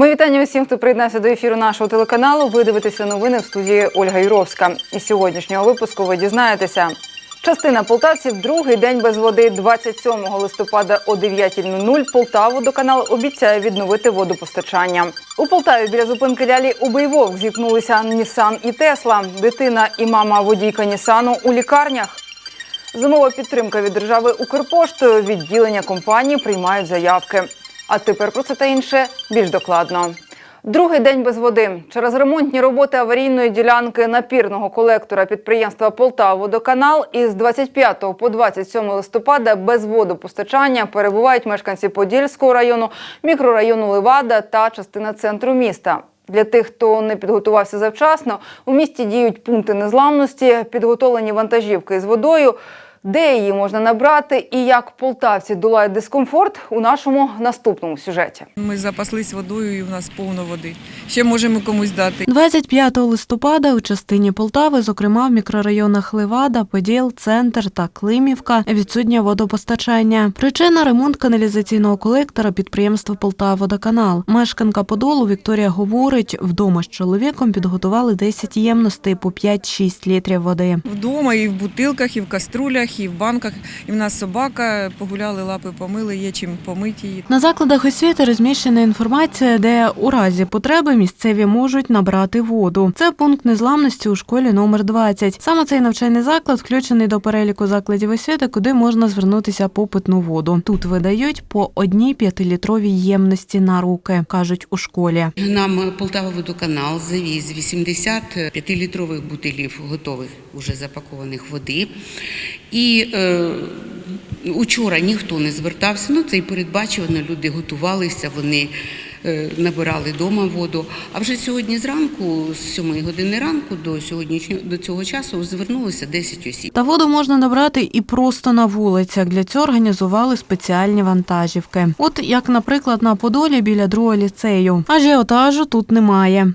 Мої вітання усім, хто приєднався до ефіру нашого телеканалу. Ви дивитеся новини в студії Ольга Юровська. Із сьогоднішнього випуску ви дізнаєтеся. Частина полтавців другий день без води 27 листопада о 9.00 Полтаводоканал обіцяє відновити водопостачання. У Полтаві біля зупинки лялі Убийвовк зіткнулися Нісан і Тесла. Дитина і мама водійка Нісану у лікарнях. Зимова підтримка від держави Укрпоштою. Відділення компанії приймають заявки. А тепер про це та інше більш докладно. Другий день без води через ремонтні роботи аварійної ділянки напірного колектора підприємства Полтаводоканал із 25 по 27 листопада без водопостачання перебувають мешканці Подільського району, мікрорайону Левада та частина центру міста. Для тих, хто не підготувався завчасно, у місті діють пункти незламності, підготовлені вантажівки з водою. Де її можна набрати і як полтавці долають дискомфорт у нашому наступному сюжеті. Ми запаслись водою і в нас повно води. Ще можемо комусь дати. 25 листопада у частині Полтави, зокрема в мікрорайонах Левада, Поділ, Центр та Климівка, відсутнє водопостачання. Причина ремонт каналізаційного колектора підприємства Полтаводоканал. Мешканка Подолу Вікторія говорить, вдома з чоловіком підготували 10 ємностей по 5-6 літрів води. Вдома і в бутилках, і в каструлях, і в банках. І в нас собака погуляли, лапи помили, є чим помити її. На закладах освіти розміщена інформація, де у разі потреби місцеві можуть набрати воду. Це пункт незламності у школі номер 20. Саме цей навчальний заклад включений до переліку закладів освіти, куди можна звернутися по питну воду. Тут видають по одній п'ятилітровій ємності на руки, кажуть у школі. Нам Полтава водоканал завіз 80 5-літрових бутилів готових, уже запакованих води. І е, учора ніхто не звертався. Ну це і передбачувано. Люди готувалися, вони е, набирали вдома воду. А вже сьогодні зранку, з 7 години ранку до сьогоднішнього до цього часу, звернулося 10 осіб. Та воду можна набрати і просто на вулицях. Для цього організували спеціальні вантажівки. От як, наприклад, на Подолі біля другого ліцею. Ажіотажу тут немає.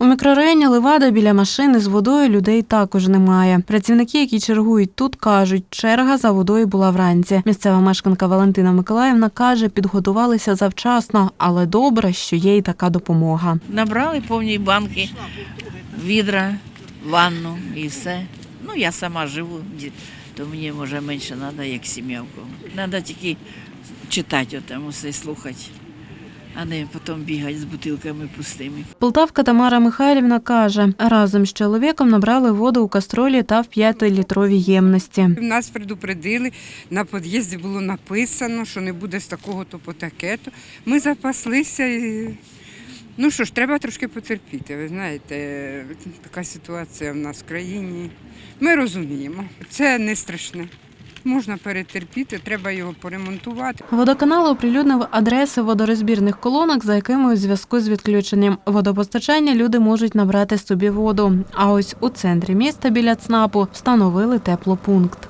У мікрорайоні Левада біля машини з водою людей також немає. Працівники, які чергують тут, кажуть, черга за водою була вранці. Місцева мешканка Валентина Миколаївна каже, підготувалися завчасно, але добре, що є й така допомога. Набрали повні банки, відра, ванну і все. Ну, я сама живу, то мені може менше треба, як сім'явку. Треба тільки читати отам усе, слухати, а не потім бігати з бутилками пустими. Полтавка Тамара Михайлівна каже, разом з чоловіком набрали воду у кастролі та в 5-літровій ємності. Нас предупредили, на під'їзді було написано, що не буде з такого то по таке-то. Ми запаслися і. Ну що ж, треба трошки потерпіти. Ви знаєте, така ситуація в нас в країні. Ми розуміємо, це не страшне. Можна перетерпіти, треба його поремонтувати. Водоканал оприлюднив адреси водорозбірних колонок, за якими у зв'язку з відключенням водопостачання люди можуть набрати собі воду. А ось у центрі міста біля ЦНАПу встановили теплопункт.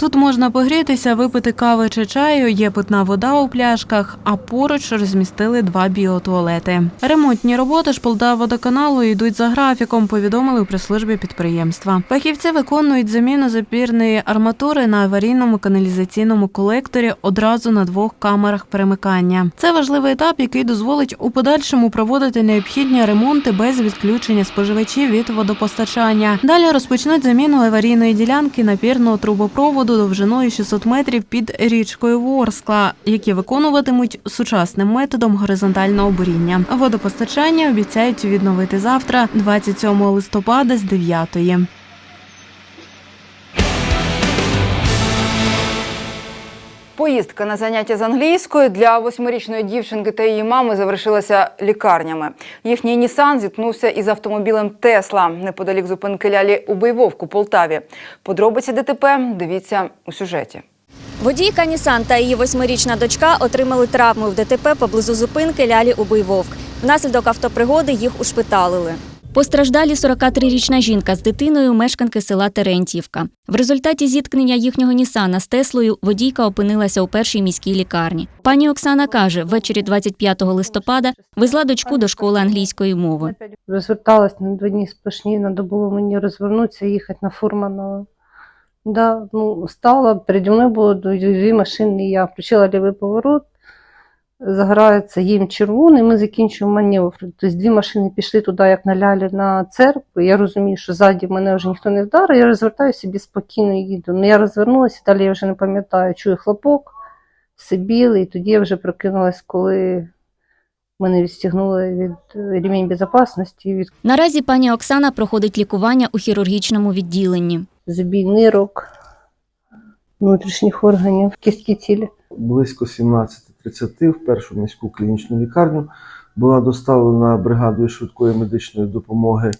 Тут можна погрітися, випити кави чи чаю, є питна вода у пляшках, а поруч розмістили два біотуалети. Ремонтні роботи ж Полтаводоканалу йдуть за графіком, повідомили у прес-службі підприємства. Фахівці виконують заміну запірної арматури на аварійному каналізаційному колекторі одразу на двох камерах перемикання. Це важливий етап, який дозволить у подальшому проводити необхідні ремонти без відключення споживачів від водопостачання. Далі розпочнуть заміну аварійної ділянки напірного трубопроводу довжиною 600 метрів під річкою Ворскла, які виконуватимуть сучасним методом горизонтального буріння. Водопостачання обіцяють відновити завтра, 27 листопада з 9. Поїздка на заняття з англійської для восьмирічної дівчинки та її мами завершилася лікарнями. Їхній Нісан зіткнувся із автомобілем Тесла неподалік зупинки лялі у Бойвовку, Полтаві. Подробиці ДТП дивіться у сюжеті. Водійка Нісан та її восьмирічна дочка отримали травми в ДТП поблизу зупинки Лялі Убийвовк. Внаслідок автопригоди їх ушпиталили. Постраждалі 43-річна жінка з дитиною мешканки села Терентівка. В результаті зіткнення їхнього Нісана з Теслою водійка опинилася у першій міській лікарні. Пані Оксана каже, ввечері 25 листопада везла дочку до школи англійської мови. розверталась на два дні сплошні, треба було мені розвернутися і їхати на Фурманова. Да, ну, стала, переді мною було дві машини, я включила лівий поворот, загорається їм червоний, ми закінчуємо маневр. Тобто дві машини пішли туди, як на лялі на церкву. Я розумію, що ззаді мене вже ніхто не вдарив, я розвертаюся собі спокійно їду. Ну, я розвернулася, далі я вже не пам'ятаю, чую хлопок, все біле, і тоді я вже прокинулась, коли мене відстігнули від е, ремінь безпечності, від Наразі пані Оксана проходить лікування у хірургічному відділенні. забій нирок, внутрішніх органів, кістки тілі. близько 17.30 в першу міську клінічну лікарню була доставлена бригадою швидкої медичної допомоги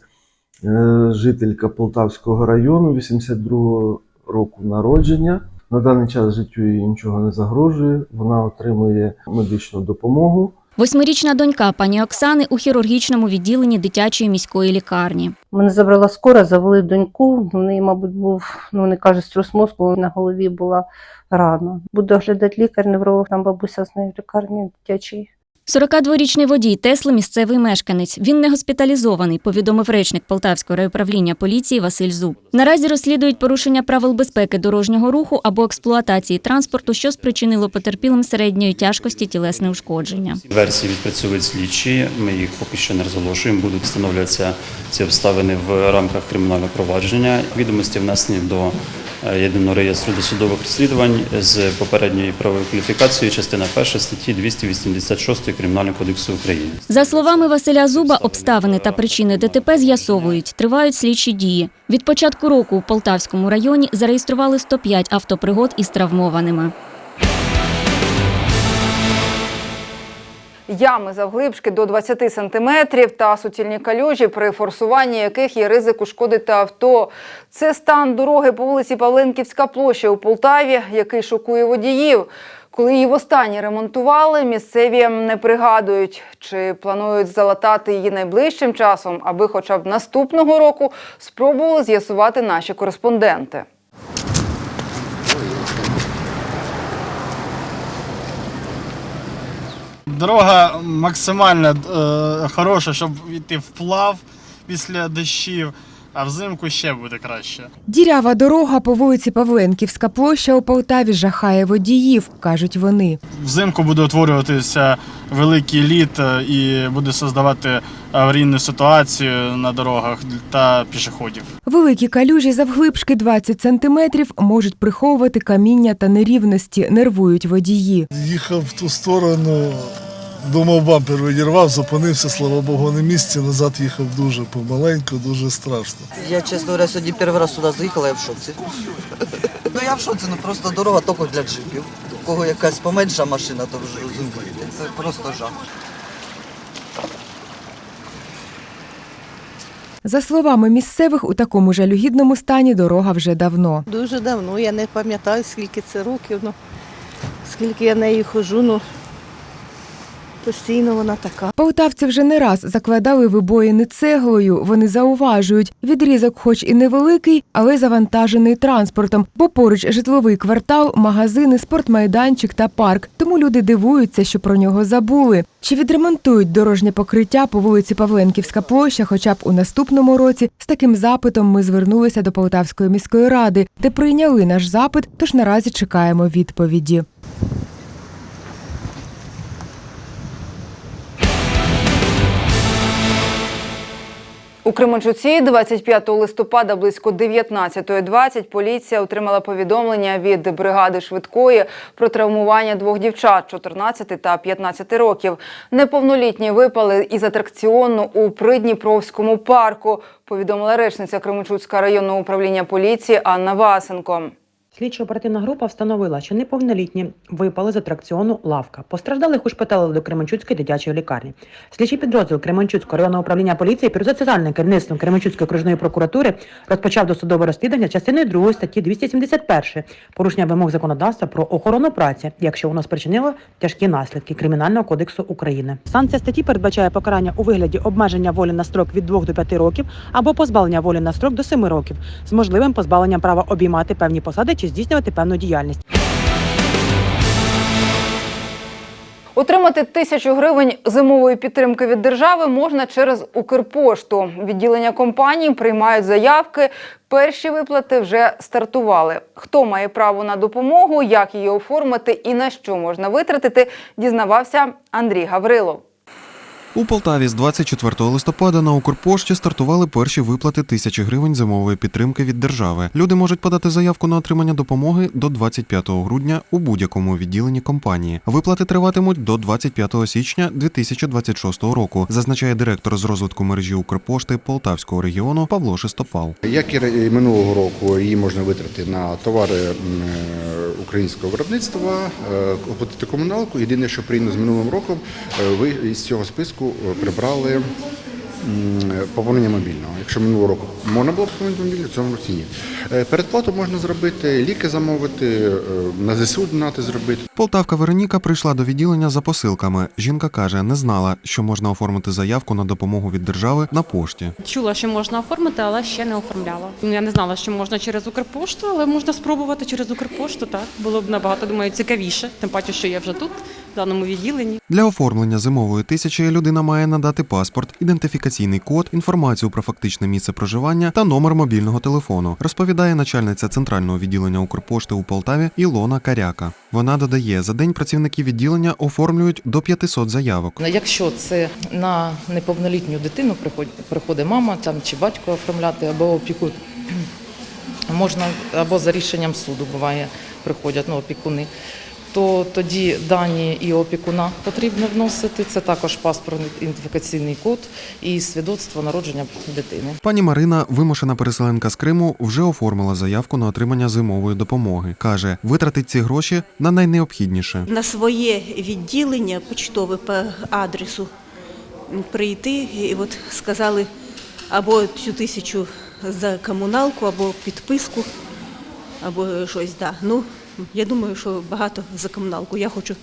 е, жителька Полтавського району 82-го року народження. На даний час життю їй нічого не загрожує. Вона отримує медичну допомогу. Восьмирічна донька пані Оксани у хірургічному відділенні дитячої міської лікарні. Мене забрала скора, завели доньку. В неї, мабуть, був, ну не каже, струс мозку, на голові була рана. Буду оглядати лікар, невролог, там бабуся з нею в лікарні дитячій. 42-річний водій Тесли місцевий мешканець. Він не госпіталізований, повідомив речник Полтавського райуправління поліції Василь Зуб. Наразі розслідують порушення правил безпеки дорожнього руху або експлуатації транспорту, що спричинило потерпілим середньої тяжкості тілесне ушкодження. Версії відпрацьовують слідчі. Ми їх поки що не розголошуємо. Будуть встановлюватися ці обставини в рамках кримінального провадження. Відомості внесені до єдиного реєстру досудових розслідувань з попередньої правової кваліфікацією, частина 1 статті 286 Кримінального кодексу України. За словами Василя Зуба, обставини та причини ДТП з'ясовують. Тривають слідчі дії. Від початку року у Полтавському районі зареєстрували 105 автопригод із травмованими. Ями завглибшки до 20 сантиметрів та суцільні калюжі, при форсуванні яких є ризик ушкодити авто. Це стан дороги по вулиці Павленківська площа у Полтаві, який шокує водіїв. Коли її востаннє ремонтували, місцеві не пригадують, чи планують залатати її найближчим часом, аби хоча б наступного року спробували з'ясувати наші кореспонденти. Дорога максимально е, хороша, щоб йти вплав після дощів, а взимку ще буде краще. Дірява дорога по вулиці Павленківська площа у Полтаві жахає водіїв, кажуть вони. Взимку буде утворюватися великий лід е, і буде создавати аварійну ситуацію на дорогах та пішоходів. Великі калюжі завглибшки 20 сантиметрів можуть приховувати каміння та нерівності, нервують водії. Їхав в ту сторону, думав, бампер відірвав, зупинився, слава Богу, на місці. Назад їхав дуже помаленьку, дуже страшно. Я, чесно говоря, сьогодні перший раз сюди заїхала, я в шоці. Ну я в шоці, ну просто дорога тільки для джипів. У кого якась поменша машина, то вже розумієте. Це просто жах. За словами місцевих, у такому жалюгідному стані дорога вже давно. Дуже давно, я не пам'ятаю, скільки це років, ну, скільки я нею хожу, ну постійно вона така. Полтавці вже не раз закладали вибоїни цеглою. Вони зауважують, відрізок, хоч і невеликий, але завантажений транспортом, бо поруч житловий квартал, магазини, спортмайданчик та парк. Тому люди дивуються, що про нього забули. Чи відремонтують дорожнє покриття по вулиці Павленківська площа, хоча б у наступному році? З таким запитом ми звернулися до Полтавської міської ради, де прийняли наш запит, тож наразі чекаємо відповіді. У Кременчуці 25 листопада близько 19.20 поліція отримала повідомлення від бригади швидкої про травмування двох дівчат 14 та 15 років. Неповнолітні випали із атракціону у Придніпровському парку, повідомила речниця Кременчуцького районного управління поліції Анна Васенко. Слідчо-оперативна група встановила, що неповнолітні випали з атракціону лавка. Постраждалих ушпиталили до Кременчуцької дитячої лікарні. Слідчий підрозділ Кременчуцького районного управління поліції під соціальним керівництвом Кременчуцької окружної прокуратури розпочав досудове розслідування частиною 2 статті 271 порушення вимог законодавства про охорону праці, якщо воно спричинило тяжкі наслідки Кримінального кодексу України. Санкція статті передбачає покарання у вигляді обмеження волі на строк від 2 до 5 років або позбавлення волі на строк до 7 років з можливим позбавленням права обіймати певні посади чи здійснювати певну діяльність. Отримати тисячу гривень зимової підтримки від держави можна через Укрпошту. Відділення компанії приймають заявки. Перші виплати вже стартували. Хто має право на допомогу, як її оформити і на що можна витратити, дізнавався Андрій Гаврилов. У Полтаві з 24 листопада на Укрпошті стартували перші виплати тисячі гривень зимової підтримки від держави. Люди можуть подати заявку на отримання допомоги до 25 грудня у будь-якому відділенні компанії. Виплати триватимуть до 25 січня 2026 року, зазначає директор з розвитку мережі Укрпошти Полтавського регіону Павло Шестопал. Як і минулого року, її можна витратити на товари е, українського виробництва, е, оплатити комуналку. Єдине, що прийняно з минулим роком, е, ви із цього списку е, прибрали поповнення мобільного. Якщо минулого року можна було поповнити мобільний, в цьому році ні. Е, Передплату можна зробити, ліки замовити, е, на ЗСУ донати зробити. Полтавка Вероніка прийшла до відділення за посилками. Жінка каже, не знала, що можна оформити заявку на допомогу від держави на пошті. Чула, що можна оформити, але ще не оформляла. Ну, Я не знала, що можна через Укрпошту, але можна спробувати через Укрпошту. Так було б набагато думаю, цікавіше. Тим паче, що я вже тут, в даному відділенні. Для оформлення зимової тисячі людина має надати паспорт, ідентифікаційний код, інформацію про фактичне місце проживання та номер мобільного телефону, розповідає начальниця центрального відділення Укрпошти у Полтаві Ілона Каряка. Вона додає, за день працівники відділення оформлюють до 500 заявок. Ну, Якщо це на неповнолітню дитину приходить, приходить мама там, чи батько оформляти або опікун, можна або за рішенням суду буває, приходять ну, опікуни, то тоді дані і опікуна потрібно вносити. Це також паспортний ідентифікаційний код і свідоцтво народження дитини. Пані Марина, вимушена переселенка з Криму, вже оформила заявку на отримання зимової допомоги. каже, витратить ці гроші на найнеобхідніше. на своє відділення почтове по адресу прийти і от сказали або цю тисячу за комуналку, або підписку, або щось. Да. Ну, я думаю, що багато за комуналку. Я хочу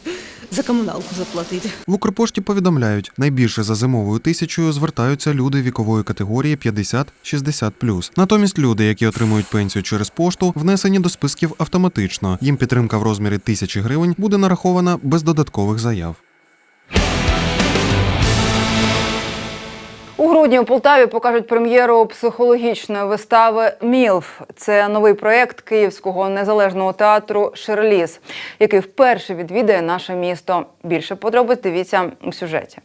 за комуналку заплатити. В Укрпошті повідомляють, найбільше за зимовою тисячою звертаються люди вікової категорії 50-60+. Натомість люди, які отримують пенсію через пошту, внесені до списків автоматично. Їм підтримка в розмірі тисячі гривень буде нарахована без додаткових заяв. Грудні у Полтаві покажуть прем'єру психологічної вистави Мілф. Це новий проєкт Київського незалежного театру Шерліс, який вперше відвідає наше місто. Більше подробиць дивіться у сюжеті.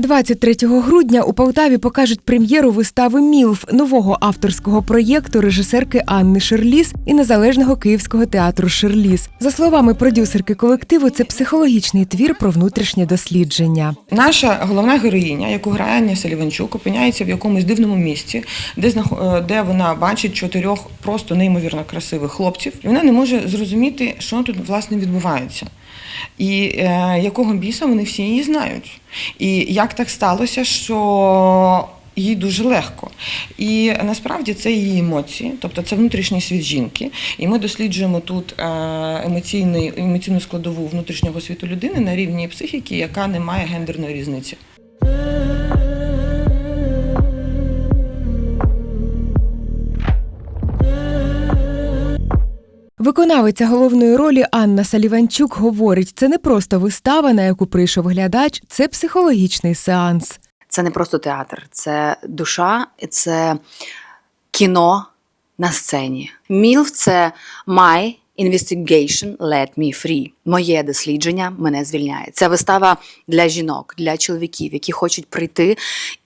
23 грудня у Полтаві покажуть прем'єру вистави Мілф нового авторського проєкту режисерки Анни Шерліс і незалежного київського театру Шерліс. За словами продюсерки колективу, це психологічний твір про внутрішнє дослідження. Наша головна героїня, яку грає Аня Селіванчук, опиняється в якомусь дивному місці, де е, де вона бачить чотирьох просто неймовірно красивих хлопців, і вона не може зрозуміти, що тут власне відбувається. І е, якого біса вони всі її знають. І як так сталося, що їй дуже легко. І насправді це її емоції, тобто це внутрішній світ жінки. І ми досліджуємо тут е, емоційну складову внутрішнього світу людини на рівні психіки, яка не має гендерної різниці. Виконавиця головної ролі Анна Саліванчук говорить, це не просто вистава, на яку прийшов глядач, це психологічний сеанс. Це не просто театр, це душа, це кіно на сцені. Мілф це My Investigation Let Me Free. Моє дослідження мене звільняє. Це вистава для жінок, для чоловіків, які хочуть прийти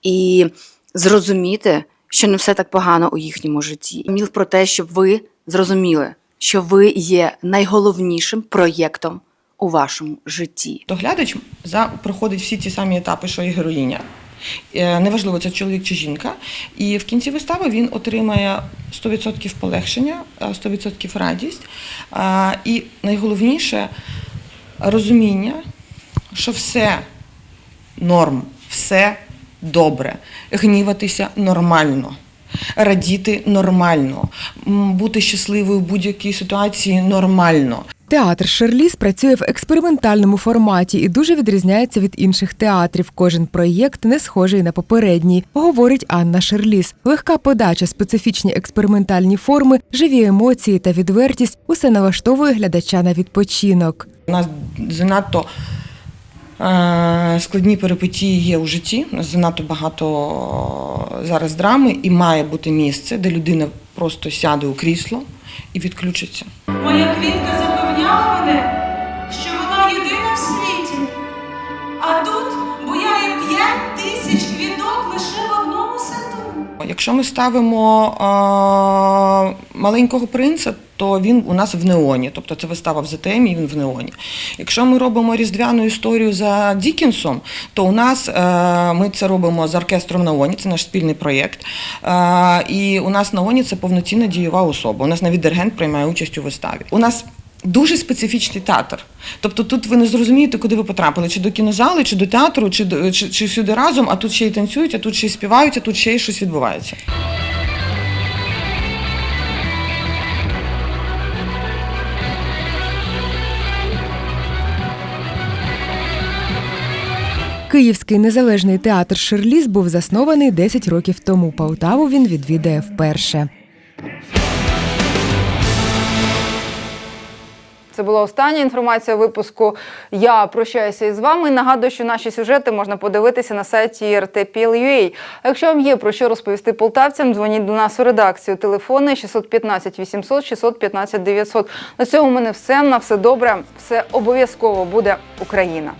і зрозуміти, що не все так погано у їхньому житті. Мілф про те, щоб ви зрозуміли, що ви є найголовнішим проєктом у вашому житті. То глядач за проходить всі ті самі етапи, що і героїня. Е, Неважливо, це чоловік чи жінка. І в кінці вистави він отримає 100% полегшення, е, 100% радість. І найголовніше розуміння, що все норм, все добре, гніватися нормально. Радіти нормально, бути щасливою в будь-якій ситуації нормально. Театр Шерліс працює в експериментальному форматі і дуже відрізняється від інших театрів. Кожен проєкт не схожий на попередній, говорить Анна Шерліс. Легка подача, специфічні експериментальні форми, живі емоції та відвертість усе налаштовує глядача на відпочинок. У нас занадто Складні перипетії є у житті. Занадто багато зараз драми, і має бути місце, де людина просто сяде у крісло і відключиться. Моя квітка запевняла мене, що вона єдина в світі. А тут буяє п'ять тисяч квіток лише в одному саду. Якщо ми ставимо е, маленького принца, то він у нас в неоні, тобто це вистава в ЗТМ, і він в неоні. Якщо ми робимо різдвяну історію за Дікінсом, то у нас е, ми це робимо з оркестром Наоні, це наш спільний проєкт. Е, і у нас Наоні це повноцінна дієва особа. У нас навіть диригент приймає участь у виставі. У нас Дуже специфічний театр. Тобто тут ви не зрозумієте, куди ви потрапили, чи до кінозали, чи до театру, чи, чи, чи всюди разом, а тут ще й танцюють, а тут ще й співають, а тут ще й щось відбувається. Київський незалежний театр Шерліс був заснований 10 років тому. Полтаву він відвідає вперше. Це була остання інформація випуску. Я прощаюся із вами. Нагадую, що наші сюжети можна подивитися на сайті RTPL.ua. Якщо вам є про що розповісти полтавцям, дзвоніть до нас у редакцію. Телефони 615 800 615 900. На цьому в мене все. На все добре. Все обов'язково буде Україна.